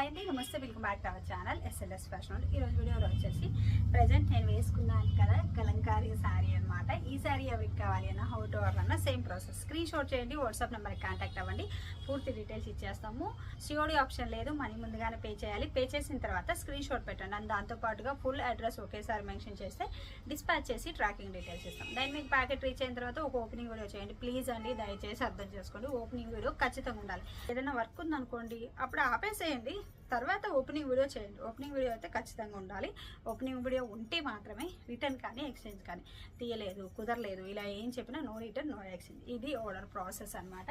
Hi అండి namaste welcome back to our channel SLS fashion ఈ రోజు వీడియోలో వచ్చేసి ప్రజెంట్ నేను వేసుకున్నాను కదా కలంకారీ శారీ అనమాట ఈ శారీ ఎవరికి కావాలి అన్న హౌ టు ఆర్డర్ అన్న సేమ్ ప్రాసెస్ స్క్రీన్ షాట్ చేయండి వాట్సాప్ నెంబర్కి కాంటాక్ట్ అవ్వండి. పూర్తి డీటెయిల్స్ ఇచ్చేస్తాము. సిఓడి ఆప్షన్ లేదు మనీ ముందుగానే పే చేయాలి. పే చేసిన తర్వాత స్క్రీన్ షాట్ పెట్టండి. అండ్ దాంతోపాటుగా ఫుల్ అడ్రస్ ఒకేసారి మెన్షన్ చేస్తే డిస్పాచ్ చేసి ట్రాకింగ్ డీటెయిల్స్ ఇస్తాం. దాన్ని మీకు ప్యాకెట్ రీచ్ అయిన తర్వాత ఒక ఓపెనింగ్ వీడియో చేయండి. ప్లీజ్ అండి దయచేసి అర్థం చేసుకోండి. ఓపెనింగ్ వీడియో ఖచ్చితంగా ఉండాలి. ఏదైనా వర్క్ ఉందనుకోండి అప్పుడు ఆపేసేయండి. తర్వాత ఓపెనింగ్ వీడియో చేయండి. ఓపెనింగ్ వీడియో అయితే ఖచ్చితంగా ఉండాలి. ఓపెనింగ్ వీడియో ఉంటే మాత్రమే రిటర్న్ కానీ ఎక్స్చేంజ్ కానీ తీయలేదు కుదరలేదు. ఇలా ఏం చెప్పినా నో రిటర్న్ నో ఎక్స్చేంజ్ ఇది ఆర్డర్ ప్రాసెస్ అనమాట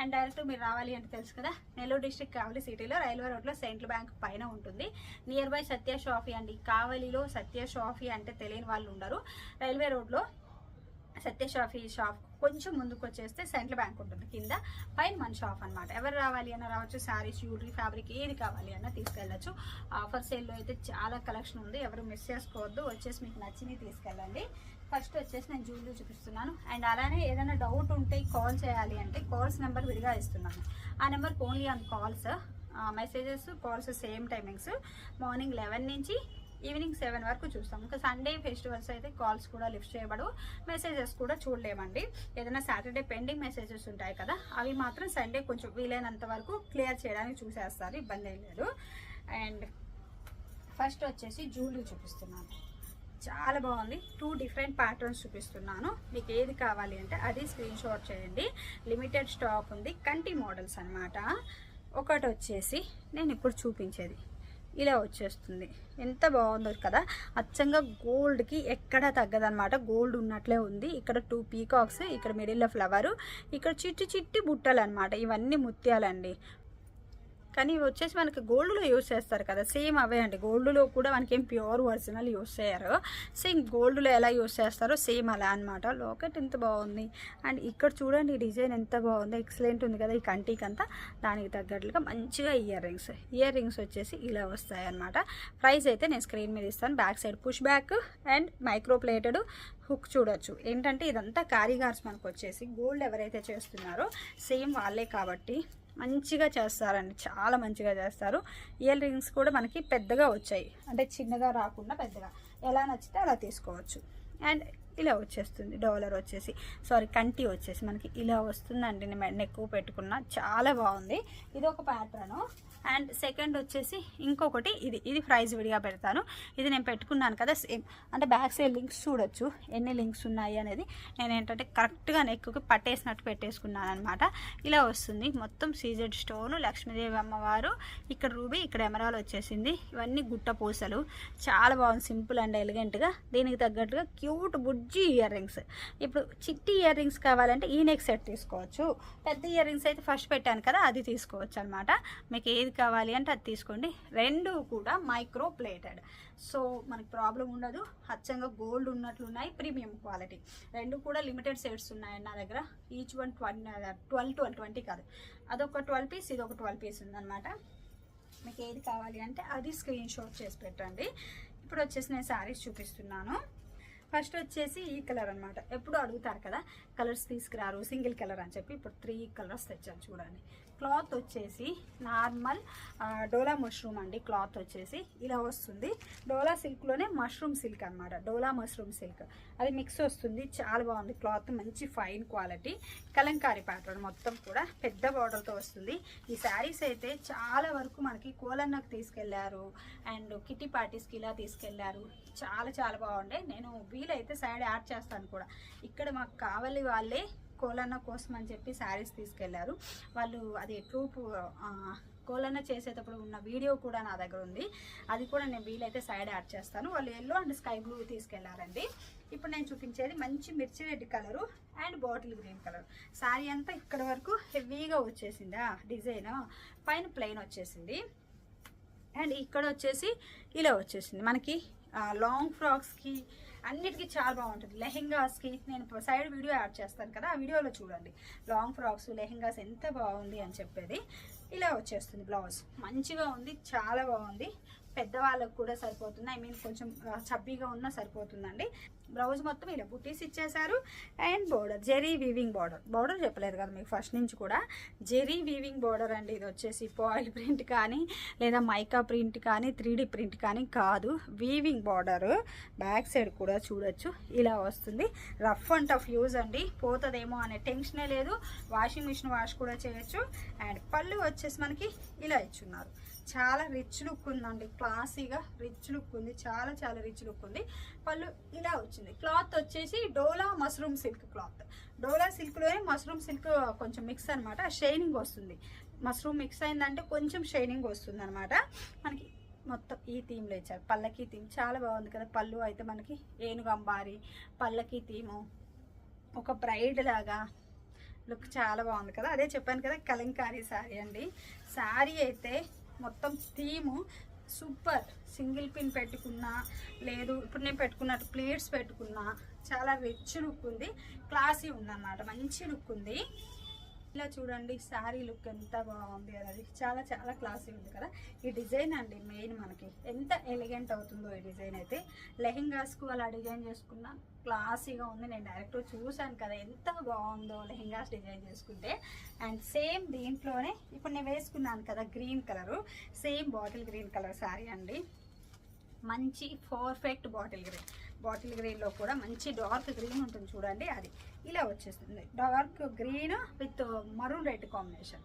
అండ్ డైరెక్ట్ మీరు రావాలి అంటే తెలుసు కదా నెల్లూరు డిస్ట్రిక్ట్ కావలి సిటీలో రైల్వే రోడ్లో సెంట్రల్ బ్యాంక్ పైన ఉంటుంది. నియర్ బై సత్య షాఫీ అండి. కావలిలో సత్య షాఫీ అంటే తెలియని వాళ్ళు ఉండరు. రైల్వే రోడ్లో సత్య షాఫీ షాప్ కొంచెం ముందుకు వచ్చేస్తే సెంట్రల్ బ్యాంక్ ఉంటుంది. కింద పైన మన షాప్ అనమాట ఎవరు రావాలి అన్న రావచ్చు. శారీస్ జ్యువెలరీ ఫ్యాబ్రిక్ ఏది కావాలి అన్న తీసుకెళ్ళచ్చు. ఆఫర్ సేల్లో అయితే చాలా కలెక్షన్ ఉంది. ఎవరు మిస్ చేసుకోవద్దు. వచ్చేసి మీకు నచ్చినవి తీసుకెళ్ళండి. ఫస్ట్ వచ్చేసి నేను జ్యువెలరీ చూపిస్తున్నాను. అండ్ అలానే ఏదైనా డౌట్ ఉంటే కాల్ చేయాలి అంటే కాల్స్ నెంబర్ విడిగా ఇస్తున్నాను. ఆ నెంబర్కి only on calls messages calls same timings morning eleven నుంచి ఈవినింగ్ సెవెన్ వరకు చూస్తాం. ఇంకా సండే ఫెస్టివల్స్ అయితే కాల్స్ కూడా లిఫ్ట్ చేయబడు మెసేజెస్ కూడా చూడలేమండి. ఏదైనా సాటర్డే పెండింగ్ మెసేజెస్ ఉంటాయి కదా అవి మాత్రం సండే కొంచెం వీలైనంత వరకు క్లియర్ చేయడానికి చూసేస్తారు. ఇబ్బంది ఏం లేదు. అండ్ ఫస్ట్ వచ్చేసి జ్యువెలరీ చూపిస్తున్నాను. చాలా బాగుంది. టూ డిఫరెంట్ ప్యాటర్న్స్ చూపిస్తున్నాను. మీకు ఏది కావాలి అంటే అది స్క్రీన్ షాట్ చేయండి. లిమిటెడ్ స్టాక్ ఉంది. కంటి మోడల్స్ అన్నమాట. ఒకటి వచ్చేసి నేను ఇప్పుడు చూపించేది. ఇలా వచ్చేస్తుంది. ఎంత బాగుందో కదా? అచ్చంగా గోల్డ్కి ఎక్కడ తగ్గదనమాట గోల్డ్ ఉన్నట్లే ఉంది. ఇక్కడ టూ పీకాక్స్ ఇక్కడ మిడిల్లో ఫ్లవరు ఇక్కడ చిట్టి చిట్టి బుట్టలు అనమాట ఇవన్నీ ముత్యాలండి. కానీ ఇవి వచ్చేసి మనకి గోల్డ్లో యూస్ చేస్తారు కదా సేమ్ అవే అండి. గోల్డ్లో కూడా మనకి ఏం ప్యూర్ ఒరిజినల్ యూస్ చేయరు. సేమ్ గోల్డ్లో ఎలా యూస్ చేస్తారో సేమ్ అలా అనమాట లోకెట్ ఎంత బాగుంది. అండ్ ఇక్కడ చూడండి ఈ డిజైన్ ఎంత బాగుంది ఎక్సలెంట్ ఉంది కదా ఈ కంటికి అంతా దానికి తగ్గట్లుగా మంచిగా ఇయర్ రింగ్స్ ఇయర్ రింగ్స్ వచ్చేసి ఇలా వస్తాయి అనమాట ప్రైస్ అయితే నేను స్క్రీన్ మీద ఇస్తాను. Back side push back and micro plated hook చూడొచ్చు. ఏంటంటే ఇదంతా కారీగార్స్ మనకు వచ్చేసి గోల్డ్ ఎవరైతే చేస్తున్నారో సేమ్ వాళ్ళే కాబట్టి మంచిగా చేస్తారండి. చాలా మంచిగా చేస్తారు. ఇయర్ రింగ్స్ కూడా మనకి పెద్దగా వచ్చాయి. అంటే చిన్నగా రాకుండా పెద్దగా. ఎలా నచ్చితే అలా తీసుకోవచ్చు. అండ్ ఇలా వచ్చేస్తుంది. డాలర్ వచ్చేసి సారీ కంటి వచ్చేసి మనకి ఇలా వస్తుందండి. నేను ఎక్కువ పెట్టుకున్న. చాలా బాగుంది. ఇది ఒక ప్యాటర్ను. అండ్ సెకండ్ వచ్చేసి ఇంకొకటి ఇది ఇది ప్రైజ్ విడిగా పెడతాను. ఇది నేను పెట్టుకున్నాను కదా సేమ్ అంటే బ్యాక్ సైడ్ లింక్స్ చూడొచ్చు ఎన్ని లింక్స్ ఉన్నాయి అనేది. నేను ఏంటంటే కరెక్ట్గా నెక్కుకి పట్టేసినట్టు పెట్టేసుకున్నాను అనమాట ఇలా వస్తుంది. మొత్తం సీజెడ్ స్టోన్ లక్ష్మీదేవి అమ్మవారు ఇక్కడ రూబీ ఇక్కడ ఎమరాలు వచ్చేసింది. ఇవన్నీ గుట్ట పూసలు. చాలా బాగుంది సింపుల్ అండ్ ఎలిగెంట్గా. దీనికి తగ్గట్టుగా క్యూట్ బుజ్జి ఇయర్ రింగ్స్. ఇప్పుడు చిట్టి ఇయర్ రింగ్స్ కావాలంటే ఈ నెక్ సెట్ తీసుకోవచ్చు. పెద్ద ఇయర్ రింగ్స్ అయితే ఫస్ట్ పెట్టాను కదా అది తీసుకోవచ్చు అనమాట మీకు ఏది కావాలి అంటే అది తీసుకోండి. రెండు కూడా మైక్రో ప్లేటెడ్ సో మనకి ప్రాబ్లం ఉండదు. అచ్చంగా గోల్డ్ ఉన్నట్లున్నాయి ప్రీమియం క్వాలిటీ రెండు కూడా లిమిటెడ్ సెట్స్ ఉన్నాయి నా దగ్గర. Each one twenty twelve twelve twenty కాదు. అదొక ట్వెల్వ్ పీస్ ఇది ఒక ట్వెల్వ్ పీస్ ఉందన్నమాట. మీకు ఏది కావాలి అంటే అది స్క్రీన్ షాట్ చేసి పెట్టండి. ఇప్పుడు వచ్చేసి నేను శారీస్ చూపిస్తున్నాను. ఫస్ట్ వచ్చేసి ఈ కలర్ అనమాట ఎప్పుడు అడుగుతారు కదా కలర్స్ తీసుకురారు సింగిల్ కలర్ అని చెప్పి. ఇప్పుడు త్రీ కలర్స్ తెచ్చాను చూడండి. క్లాత్ వచ్చేసి నార్మల్ డోలా మష్రూమ్ అండి క్లాత్ వచ్చేసి. ఇలా వస్తుంది. డోలా సిల్క్లోనే మష్రూమ్ సిల్క్ అనమాట డోలా మష్రూమ్ సిల్క్. అది మిక్స్ వస్తుంది. చాలా బాగుంది క్లాత్. మంచి ఫైన్ క్వాలిటీ. కలంకారీ ప్యాటర్న్ మొత్తం కూడా పెద్ద బార్డర్తో వస్తుంది. ఈ శారీస్ అయితే చాలా వరకు మనకి కోలన్నకు తీసుకెళ్ళారు. అండ్ కిట్టి పార్టీస్కి ఇలా తీసుకెళ్ళారు. చాలా చాలా బాగుండే. నేను వీలైతే సైడ్ యాడ్ చేస్తాను కూడా. ఇక్కడ మాకు కావాలి వాళ్ళే కోలన్న కోసం అని చెప్పి శారీస్ తీసుకెళ్ళారు. వాళ్ళు అది ట్రూప్ కోలన్న చేసేటప్పుడు ఉన్న వీడియో కూడా నా దగ్గర ఉంది. అది కూడా నేను వీలైతే సైడ్ యాడ్ చేస్తాను. వాళ్ళు ఎల్లో అండ్ స్కై బ్లూ తీసుకెళ్ళారండి. ఇప్పుడు నేను చూపించేది మంచి మిర్చి red colour and bottle green colour. Sari అంతా ఇక్కడ వరకు హెవీగా వచ్చేసిందా? డిజైన్. పైన ప్లెయిన్ వచ్చేసింది. అండ్ ఇక్కడ వచ్చేసి ఇలా వచ్చేసింది. మనకి లాంగ్ ఫ్రాక్స్కి అన్నిటికీ చాలా బాగుంటుంది. లెహెంగాస్కి నేను సైడ్ వీడియో యాడ్ చేస్తాను కదా ఆ వీడియోలో చూడండి. లాంగ్ ఫ్రాక్స్ లెహెంగాస్ ఎంత బాగుంది అని చెప్పేది. ఇలా వచ్చేస్తుంది బ్లౌజ్. మంచిగా ఉంది చాలా బాగుంది. పెద్దవాళ్ళకు కూడా సరిపోతుంది. ఐ మీన్ కొంచెం చబ్బీగా ఉన్నా సరిపోతుందండి. బ్లౌజ్ మొత్తం ఇలా బుటీస్ ఇచ్చేసారు and border zari weaving border border చెప్పలేదు కదా మీకు ఫస్ట్ నుంచి కూడా. జెరీ వీవింగ్ బార్డర్ అండి ఇది వచ్చేసి పాయిల్ ప్రింట్ కానీ లేదా మైకా ప్రింట్ కానీ త్రీ ప్రింట్ కానీ కాదు. వీవింగ్ బార్డర్ బ్యాక్ సైడ్ కూడా చూడొచ్చు. ఇలా వస్తుంది. రఫ్ అండ్ టఫ్ యూజ్ అండి. పోతుందేమో అనే టెన్షనే లేదు. వాషింగ్ మిషన్ వాష్ కూడా చేయొచ్చు. అండ్ పళ్ళు వచ్చేసి మనకి ఇలా ఇచ్చున్నారు. చాలా రిచ్ లుక్ ఉందండి. క్లాసీగా రిచ్ లుక్ ఉంది. చాలా చాలా రిచ్ లుక్ ఉంది. పళ్ళు ఇలా వచ్చింది. క్లాత్ వచ్చేసి dola mushroom silk cloth dola సిల్క్లోనే mushroom silk కొంచెం మిక్స్ అనమాట షైనింగ్ వస్తుంది. మష్రూమ్ మిక్స్ అయిందంటే కొంచెం షైనింగ్ వస్తుంది అనమాట మనకి మొత్తం ఈ థీమ్లో ఇచ్చారు. పల్లకి థీమ్ చాలా బాగుంది కదా. పళ్ళు అయితే మనకి ఏనుగంబారి పల్లకి థీము ఒక బ్రైడ్ లాగా లుక్ చాలా బాగుంది కదా. అదే చెప్పాను కదా కలంకారీ శారీ అండి. శారీ అయితే మొత్తం థీము సూపర్. సింగిల్ పిన్ పెట్టుకున్నా లేదు ఇప్పుడు నేను పెట్టుకున్నట్టు ప్లేట్స్ పెట్టుకున్నా చాలా రిచ్ లుక్ ఉంది. క్లాసీ ఉందన్నమాట మంచి లుక్ ఉంది. ఇలా చూడండి శారీ లుక్ ఎంత బాగుంది అనేది చాలా చాలా క్లాసీ ఉంది కదా. ఈ డిజైన్ అండి మెయిన్ మనకి. ఎంత ఎలిగెంట్ అవుతుందో ఈ డిజైన్ అయితే. లెహెంగాస్కు అలా డిజైన్ చేసుకున్నా క్లాసీగా ఉంది. నేను డైరెక్ట్ చూశాను కదా ఎంత బాగుందో లెహెంగాస్ డిజైన్ చేసుకుంటే. అండ్ సేమ్ దీంట్లోనే ఇప్పుడు నేను వేసుకున్నాను కదా green colour. Same bottle green colour sari అండి. మంచి పర్ఫెక్ట్ బాటిల్ గ్రీన్. బాటిల్ గ్రీన్లో కూడా మంచి డార్క్ గ్రీన్ ఉంటుంది చూడండి అది. ఇలా వచ్చేస్తుంది. Dark green with maroon red combination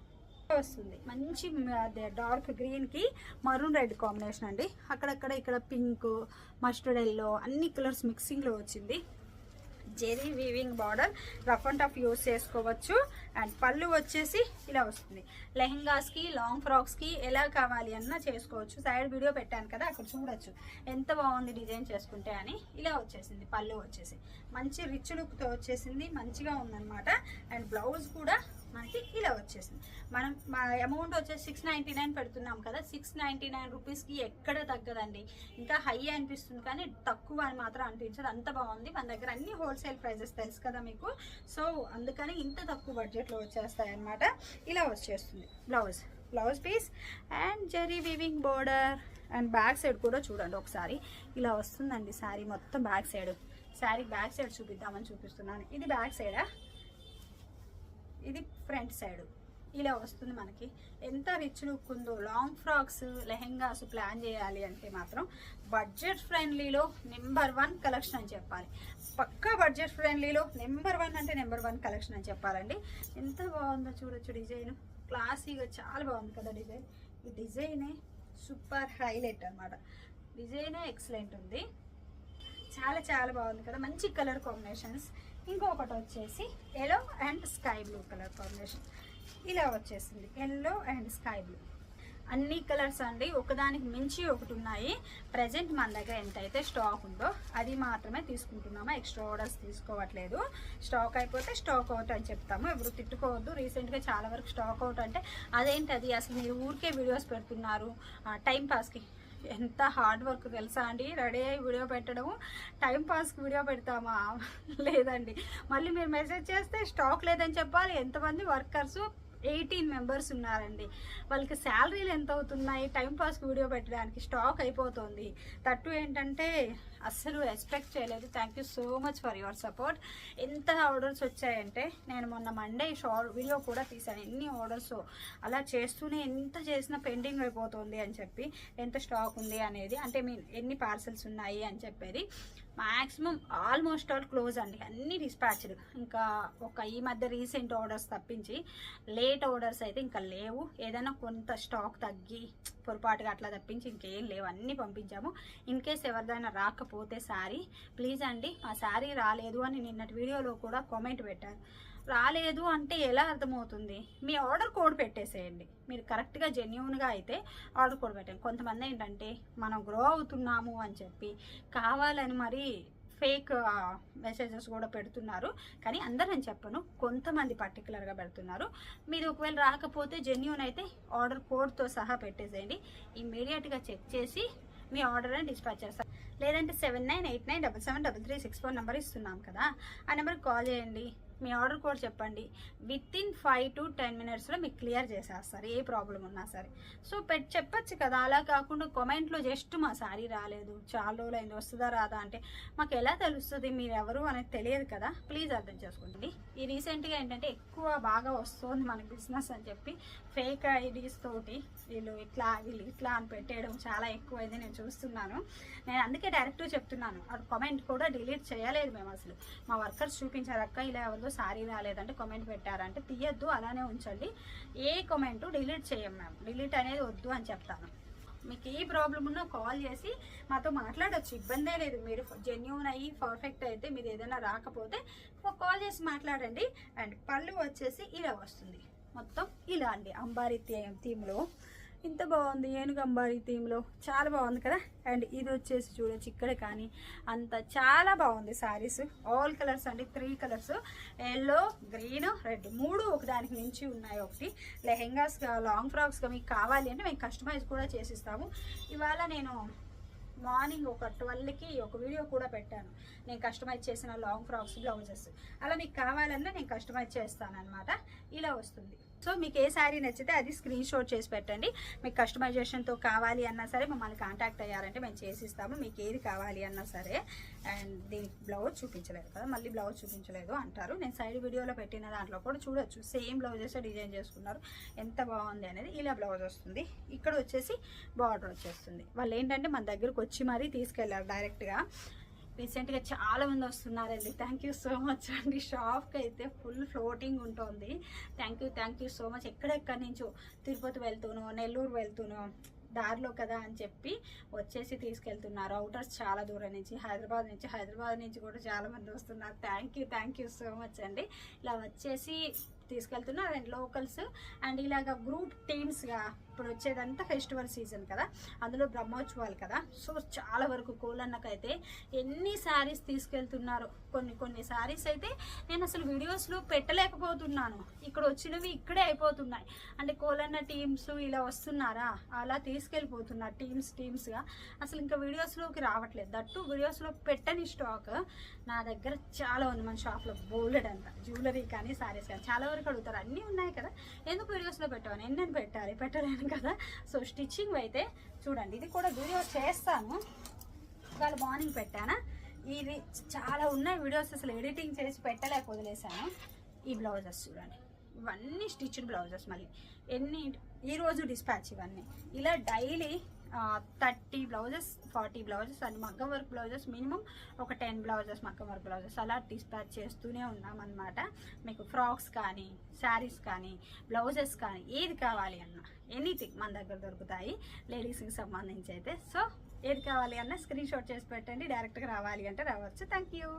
వస్తుంది. మంచి డార్క్ గ్రీన్కి మరూన్ రెడ్ కాంబినేషన్ అండి. అక్కడక్కడ ఇక్కడ పింక్ మస్టర్డ్ ఎల్లో అన్ని కలర్స్ మిక్సింగ్లో వచ్చింది. Zari weaving border rough and tough use చేసుకోవచ్చు. అండ్ పళ్ళు వచ్చేసి ఇలా వస్తుంది. లెహంగాస్కి లాంగ్ ఫ్రాక్స్కి ఎలా కావాలి అన్నా చేసుకోవచ్చు. సైడ్ వీడియో పెట్టాను కదా అక్కడ చూడొచ్చు. ఎంత బాగుంది డిజైన్ చేసుకుంటే అని ఇలా వచ్చేసింది పళ్ళు వచ్చేసి. మంచి రిచ్ లుక్తో వచ్చేసింది మంచిగా ఉందన్నమాట. అండ్ బ్లౌజ్ కూడా మనకి ఇలా వచ్చేసింది. మనం మా అమౌంట్ వచ్చేసి సిక్స్ నైంటీ నైన్ పెడుతున్నాం కదా సిక్స్ నైంటీ నైన్ రూపీస్కి ఎక్కడ తగ్గదండి? ఇంకా హై అనిపిస్తుంది కానీ తక్కువ అని మాత్రం అనిపించదు. అంత బాగుంది. మన దగ్గర అన్ని హోల్సేల్ ప్రైజెస్ తెలుసు కదా మీకు. సో అందుకని ఇంత తక్కువ బడ్జెట్లో వచ్చేస్తాయి అన్నమాట. ఇలా వచ్చేస్తుంది. Blouse blouse piece and zari weaving border and back side కూడా చూడండి ఒకసారి. ఇలా వస్తుందండి శారీ మొత్తం back side sari back side చూపిద్దామని చూపిస్తున్నాను. ఇది బ్యాక్ సైడా ఇది ఫ్రంట్ సైడ్. ఇలా వస్తుంది మనకి. ఎంత రిచ్ లుక్ ఉందో లాంగ్ ఫ్రాక్స్ లెహెంగాస్ ప్లాన్ చేయాలి అంటే మాత్రం బడ్జెట్ ఫ్రెండ్లీలో నెంబర్ వన్ కలెక్షన్ అని చెప్పాలి. పక్కా బడ్జెట్ ఫ్రెండ్లీలో నెంబర్ వన్ అంటే నెంబర్ వన్ కలెక్షన్ అని చెప్పాలండి. ఎంత బాగుందో చూడొచ్చు డిజైన్. క్లాసీగా చాలా బాగుంది కదా డిజైన్. ఈ డిజైనే సూపర్ హైలైట్ అన్నమాట. డిజైనే ఎక్సలెంట్ ఉంది. చాలా చాలా బాగుంది కదా. మంచి కలర్ కాంబినేషన్స్ ఇంకొకటి వచ్చేసి yellow and sky blue colour combination ఇలా వచ్చేసింది. ఎల్లో అండ్ స్కై బ్లూ అన్ని కలర్స్ అండి. ఒకదానికి మించి ఒకటి ఉన్నాయి. ప్రజెంట్ మన దగ్గర ఎంత అయితే స్టాక్ ఉందో అది మాత్రమే తీసుకుంటున్నాము? ఎక్స్ట్రా ఆర్డర్స్ తీసుకోవట్లేదు. స్టాక్ అయిపోతే స్టాక్ అవుట్ అని చెప్తాము. ఎవరు తిట్టుకోవద్దు. రీసెంట్గా చాలా వరకు స్టాక్ అవుట్ అంటే అదేంటి అది? అసలు మీరు ఊరికే వీడియోస్ పెడుతున్నారు. టైంపాస్కి ఎంత హార్డ్ వర్క్ తెలుసా అండి? రెడీ అయ్యి వీడియో పెట్టడం. టైం పాస్కి వీడియో పెడతామా? లేదండి. మళ్ళీ మీరు మెసేజ్ చేస్తే స్టాక్ లేదని చెప్పాలి. ఎంతమంది వర్కర్స్ ఎయిటీన్ మెంబర్స్ ఉన్నారండి. వాళ్ళకి శాలరీలు ఎంత అవుతున్నాయి టైం పాస్కి వీడియో పెట్టడానికి స్టాక్ అయిపోతుంది. తట్టు ఏంటంటే అస్సలు ఎక్స్పెక్ట్ చేయలేదు. Thank you so much for your support ఎంత ఆర్డర్స్ వచ్చాయంటే నేను మొన్న మండే షార్ట్ వీడియో కూడా తీసాను ఎన్ని ఆర్డర్స్ అలా చేస్తూనే ఎంత చేసినా పెండింగ్ అయిపోతుంది అని చెప్పి ఎంత స్టాక్ ఉంది అనేది అంటే మీ ఎన్ని పార్సల్స్ ఉన్నాయి అని చెప్పేది. మ్యాక్సిమం ఆల్మోస్ట్ ఆల్ క్లోజ్ అండి. అన్ని డిస్పాచ్డ్ ఇంకా ఒక ఈ మధ్య రీసెంట్ ఆర్డర్స్ తప్పించి లేట్ ఆర్డర్స్ అయితే ఇంకా లేవు. ఏదైనా కొంత స్టాక్ తగ్గి పొరపాటుగా అట్లా తప్పించి ఇంకేం లేవు. అన్నీ పంపించాము. ఇన్ కేస్ ఎవరిదైనా రాకపోతే శారీ ప్లీజ్ అండి ఆ శారీ రాలేదు అని నిన్నటి వీడియోలో కూడా కామెంట్ పెట్టారు. రాలేదు అంటే ఎలా అర్థమవుతుంది? మీ ఆర్డర్ కోడ్ పెట్టేసేయండి. మీరు కరెక్ట్గా జెన్యున్గా అయితే ఆర్డర్ కోడ్ పెట్టండి. కొంతమంది ఏంటంటే మనం గ్రో అవుతున్నాము అని చెప్పి కావాలని మరి ఫేక్ మెసేజెస్ కూడా పెడుతున్నారు. కానీ అందరూ నేను చెప్పను కొంతమంది పర్టికులర్గా పెడుతున్నారు. మీరు ఒకవేళ రాకపోతే జెన్యున్ అయితే ఆర్డర్ కోడ్తో సహా పెట్టేసేయండి. ఇమీడియట్గా చెక్ చేసి మీ ఆర్డర్ అని డిస్పాచ్ చేస్తారు లేదంటే seven nine eight nine double seven double three six four number ఇస్తున్నాం కదా. ఆ నెంబర్కి కాల్ చేయండి. మీ ఆర్డర్ కోడ్ చెప్పండి. Within five to ten మినిట్స్లో మీకు క్లియర్ చేసేస్తారు ఏ ప్రాబ్లం ఉన్నా సరే. సో పెట్ చెప్పచ్చు కదా అలా కాకుండా కామెంట్లో జస్ట్ మా శారీ రాలేదు చాలా రోజులు అయింది వస్తుందా రాదా అంటే మాకు ఎలా తెలుస్తుంది మీరు ఎవరు అనేది తెలియదు కదా ప్లీజ్ అర్థం చేసుకోండి. ఈ రీసెంట్గా ఏంటంటే ఎక్కువ బాగా వస్తుంది మన బిజినెస్ అని చెప్పి ఫేక్ ఐడీస్ తోటి వీళ్ళు ఇట్లా వీళ్ళు ఇట్లా అని పెట్టేయడం చాలా ఎక్కువైంది నేను చూస్తున్నాను. నేను అందుకే డైరెక్ట్ చెప్తున్నాను ఆ కామెంట్ కూడా డిలీట్ చేయలేదు మేము అసలు. మా వర్కర్స్ చూపించారు అక్క ఇలా ఎవరిదో సారీ రాలేదంటే కామెంట్ పెట్టారంటే తీయద్దు అలానే ఉంచండి. ఏ కామెంట్ డిలీట్ చేయం మేము డిలీట్ అనేది వద్దు అని చెప్తాను. మీకు ఏ ప్రాబ్లం ఉన్నా కాల్ చేసి మాతో మాట్లాడచ్చు. ఇబ్బందే లేదు. మీరు జెన్యున్ అయ్యి పర్ఫెక్ట్ అయితే మీరు ఏదైనా రాకపోతే కాల్ చేసి మాట్లాడండి. అండ్ పళ్ళు వచ్చేసి ఇలా వస్తుంది. మొత్తం ఇలా అండి. అంబారీ థీమ్లో ఇంత బాగుంది ఏనుగంబారి థీమ్లో. చాలా బాగుంది కదా? అండ్ ఇది వచ్చేసి చూడొచ్చు ఇక్కడ కానీ. అంత చాలా బాగుంది సారీస్. ఆల్ కలర్స్ అండి. Three colours. Yellow green red. మూడు ఒకదానికి మించి ఉన్నాయి ఒకటి. లెహెంగాస్గా లాంగ్ ఫ్రాక్స్గా మీకు కావాలి అంటే మేము కస్టమైజ్ కూడా చేసిస్తాము. ఇవాళ నేను మార్నింగ్ ఒక ట్వెల్వ్కి ఒక వీడియో కూడా పెట్టాను. నేను కస్టమైజ్ చేసిన లాంగ్ ఫ్రాక్స్ బ్లౌజెస్. అలా మీకు కావాలన్నా నేను కస్టమైజ్ చేస్తాను అనమాట ఇలా వస్తుంది. సో మీకు ఏ శారీ నచ్చితే అది స్క్రీన్ షాట్ చేసి పెట్టండి. మీకు కస్టమైజేషన్తో కావాలి అన్నా సరే మమ్మల్ని కాంటాక్ట్ అయ్యారంటే మేము చేసిస్తాము. మీకు ఏది కావాలి అన్నా సరే. అండ్ దీనికి బ్లౌజ్ చూపించలేదు కదా మళ్ళీ బ్లౌజ్ చూపించలేదు అంటారు. నేను సైడ్ వీడియోలో పెట్టిన దాంట్లో కూడా చూడొచ్చు. సేమ్ బ్లౌజెస్ డిజైన్ చేసుకున్నారు. ఎంత బాగుంది అనేది ఇలా బ్లౌజ్ వస్తుంది. ఇక్కడ వచ్చేసి బార్డర్ వచ్చేస్తుంది. వాళ్ళు ఏంటంటే మన దగ్గరకు వచ్చి మరీ తీసుకెళ్ళారు డైరెక్ట్గా రీసెంట్గా చాలా మంది వస్తున్నారండి. థ్యాంక్ యూ సో మచ్ అండి. షాప్కి అయితే ఫుల్ ఫ్లోటింగ్ ఉంటుంది. Thank you thank you so much ఎక్కడెక్కడి నుంచో తిరుపతి వెళ్తూను నెల్లూరు వెళ్తూను దారిలో కదా అని చెప్పి వచ్చేసి తీసుకెళ్తున్నారు. అవుటర్స్ చాలా దూరం నుంచి హైదరాబాద్ నుంచి హైదరాబాద్ నుంచి కూడా చాలా మంది వస్తున్నారు. Thank you thank you so much అండి. ఇలా వచ్చేసి తీసుకెళ్తున్నారు అండ్ లోకల్స్ అండ్ ఇలాగ గ్రూప్ టీమ్స్గా ఇప్పుడు వచ్చేదంతా ఫెస్టివల్ సీజన్ కదా. అందులో బ్రహ్మోత్సవాలు కదా. సో చాలా వరకు కోలన్నకైతే ఎన్ని శారీస్ తీసుకెళ్తున్నారు కొన్ని కొన్ని శారీస్ అయితే నేను అసలు వీడియోస్లో పెట్టలేకపోతున్నాను. ఇక్కడ వచ్చినవి ఇక్కడే అయిపోతున్నాయి. అంటే కోలన్న టీమ్స్ ఇలా వస్తున్నారా? అలా తీసుకెళ్ళిపోతున్నారు టీమ్స్ టీమ్స్గా అసలు ఇంకా వీడియోస్లోకి రావట్లేదు. దట్టు వీడియోస్లో పెట్టని స్టాక్ నా దగ్గర చాలా ఉంది మన షాప్లో బోల్డెడ్ అంతా. జ్యువెలరీ కానీ శారీస్ కానీ. చాలా వరకు అడుగుతారు. అన్నీ ఉన్నాయి కదా. ఎందుకు వీడియోస్లో పెట్టాను ఎన్నెన్ని పెట్టాలి. పెట్టలేను కదా. సో స్టిచ్చింగ్ అయితే చూడండి. ఇది కూడా వీడియో చేస్తాను. ఇవాళ మార్నింగ్ పెట్టానా? ఇది చాలా ఉన్నాయి వీడియోస్ అసలు ఎడిటింగ్ చేసి పెట్టలేక వదిలేసాను ఈ బ్లౌజెస్ చూడండి. ఇవన్నీ స్టిచ్డ్ బ్లౌజెస్ మళ్ళీ. ఎన్ని ఈ రోజు డిస్పాచ్ ఇవన్నీ. ఇలా daily thirty blouses forty blouses and మగ్గం వర్క్ బ్లౌజెస్ మినిమం ఒక టెన్ బ్లౌజెస్ మగ్గం వర్క్ బ్లౌజెస్ అలా డిస్పాచ్ చేస్తూనే ఉన్నామన్నమాట. మీకు ఫ్రాక్స్ కానీ శారీస్ కానీ బ్లౌజెస్ కానీ ఏది కావాలి అన్న ఎనీథింగ్ మన దగ్గర దొరుకుతాయి లేడీస్కి సంబంధించి అయితే. సో ఏది కావాలి అన్న స్క్రీన్ షాట్ చేసి పెట్టండి డైరెక్ట్గా రావాలి అంటే రావచ్చు. Thank you